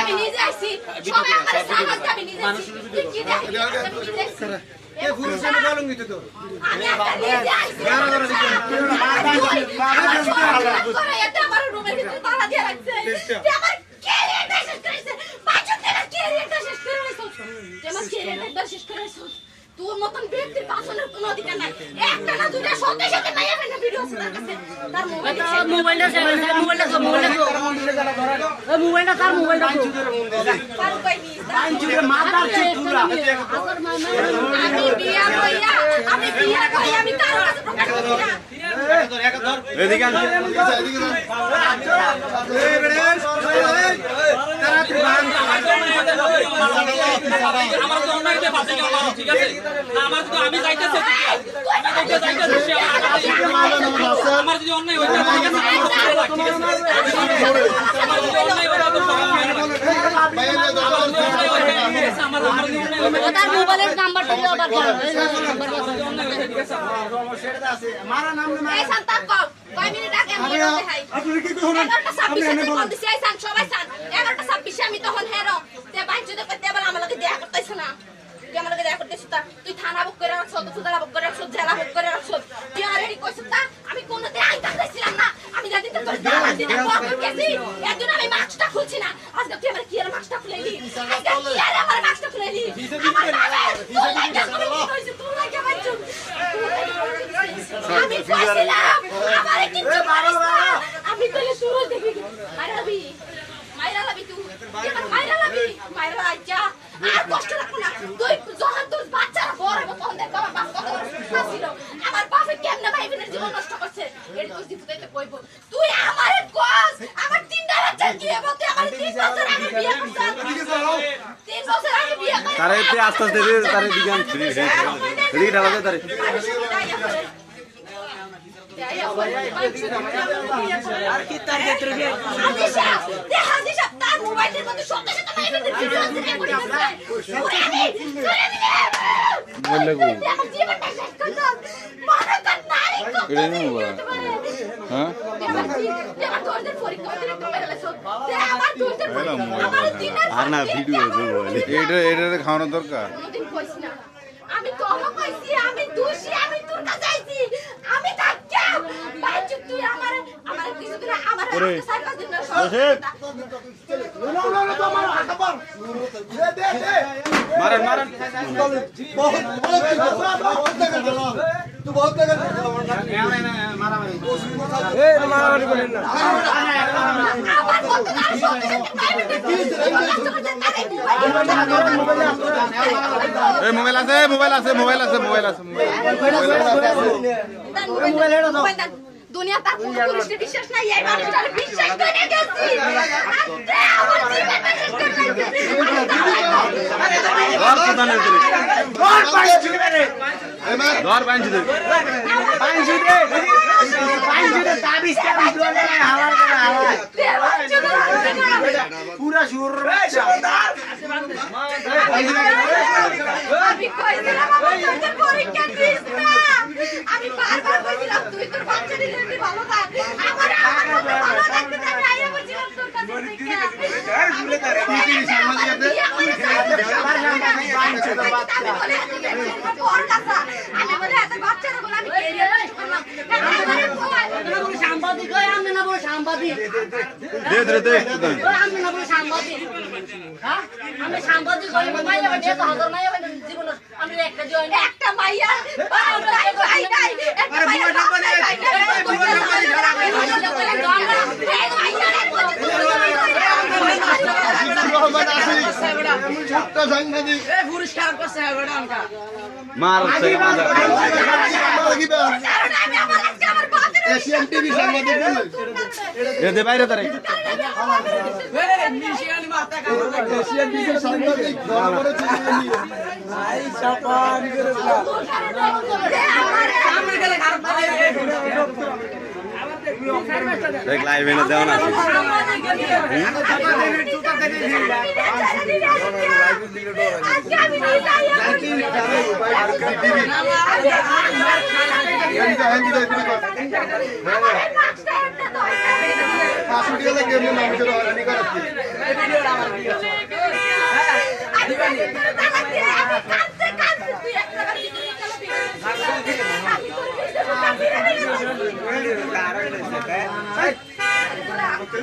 আমি নিজে আইছি সবাই আমার সালাম আমি নিজে আইছি তুই কি দেখবি আমি নিজে আইছি এ পুরুষের কলঙ্কিত তো আমি নিজে আইছি করে এতে আমার রুমের ভিতরে তালা দিয়ে রাখছে তুই আমার ক্যারিয়ারটা শেষ করেছে পাঁচজন থেকে ক্যারিয়ারটা শেষ করে তুই আমার ক্যারিয়ারটা শেষ করে রাখছো তোর মতন ব্যক্তির পাশনের কোনো অধিকার নাই। একটা না দুটা সত্যি সত্যি মাইয়া ফেলে ভিডিও তার কাছে তার মোবাইল মোবাইলটা মোবাইলটা মোবাইলটা মোবাইলটা তার মোবাইলটা পার উপায় নেই। আইন জুড়ে মাথার চেয়ে আমি বিয়া কইয়া আমি বিয়া কইয়া আমি কারও কাছে প্রকাশ না। এদিকে। আমার তো অন্য গেল ঠিক আছে? আমার তো আমি যাইতেছি আমার- আমার যদি অন্যায় হইতে যদি যদি যদি যদি আমি আপনি কি করেন আপনি এনে বলেন ফোন দিছি এই সান সবাই সান এগারোটা ছাব্বিশে আমি তখন হেরো। তে বাইক যদি করতে এবার আমার লগে দেখা করতেছ না। তুই আমার লগে দেখা করতেছিস তা? তুই থানা বুক করে রাখছ সুদারা বুক করে রাখছ জেলা বুক করে রাখছ তুই অলরেডি কইছিস তা? আমি কোনোদিন আইতা দিছিলাম না। আমি যেদিন তোর দাঁড়া দিতে গেছি এদিন আমি মাস্কটা খুলছি না। আজকে তুই আমার কি আর মাস্কটা আজকে কি আর আমার মাস্কটা খুলেলি আমার বাবা তুই লাগে আমি তুই লাগে কইছিলাম আমারে করিস না। আমি শুরু মাইরা লাবি তুই। মাইরা লাবি। মাইরা আচ্ছা আর কষ্ট রাখো না তুই যখন তোর বাচ্চারা বড় হবে তখন দেখব আমার বাপ কত বড় সুস্থ ছিল আমার বাপে কেমনে ভাই বোনের জীবন নষ্ট করছে এটা তোর দিপুতাইতে কইব তুই আমারে কস আমার তিনটা বাচ্চা কি হবে তুই আমার তিন বছর আগে বিয়ে করছিস তিন বছর আগে বিয়ে করে তারে এতে আস্তে আস্তে তারে দিকে আন। এদিকে ঢালা দে তারে। আর কি তার ক্ষেত্রে হাদিসা তে হাদিসা তার মোবাইলের মধ্যে সঙ্গে সাথে মাইকে দিতে আমি ধরে দিলে বললে করে। হ্যাঁ আমার পরীক্ষা আমার পরীক্ষা আমার দিনের আর না পর দিন ভিডিও আমার এটা এটা খাওয়ানো দরকার। কোনোদিন কইছি না। আমি তো অবাক আমি দোষী আমি তোর কাছে আইছি। আমি থাকতাম বাইচু তুই আমার আমার কিছু দিন আমার ওরে, হাতে সাইকেল দিন না রশিদ। মারেন মারেন। মারামারি না। কত না। এই মোবাইল আছে মোবাইল আছে মোবাইল আছে মোবাইল আছে দুনিয়া তার পুরুষের বিশ্বাস নাই এই মানুষটার বিশ্বাস করে গেছি। আমার জীবনটা শেষ করে ধর প্রধানের তুই ধর পাইছি রে ধর বাঞ্চি দে। পাইছি রে পাইছি রে তাবিজ তাবিজ হাওয়া হাওয়া পুরা সুর আমি কইছিলাম আমার তোদের পরীক্ষা দিস না আমি বারবার কইছিলাম তুই তোর বাচ্চা নিয়ে ভালো থাক আমার আমার ভালো থাকতে আমি আইয়া বলছিলাম তোর কাছে একটা মাইয়া? একটা মাইয়া নাই নাই পুরস্কার করছে মার এশিয়ান টিভি সাংবাদিক এ বাইরে তারে দেখ লাইভ এনে দেও না। আজকে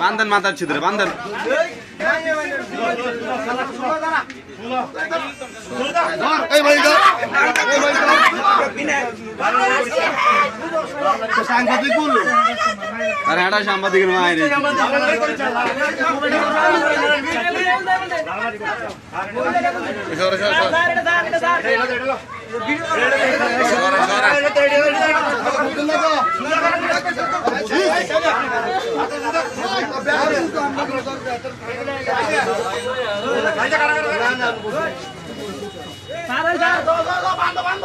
বান্ধন মাতার ছিদ্র বান্ধন। এই ভাই সাংবাদিক বলল আরে এটা সাংবাদিকের মায়ের ভিডিও বান্ধ বান্ধ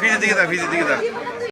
ভিজে দিকে দা ভিজে দিকে দা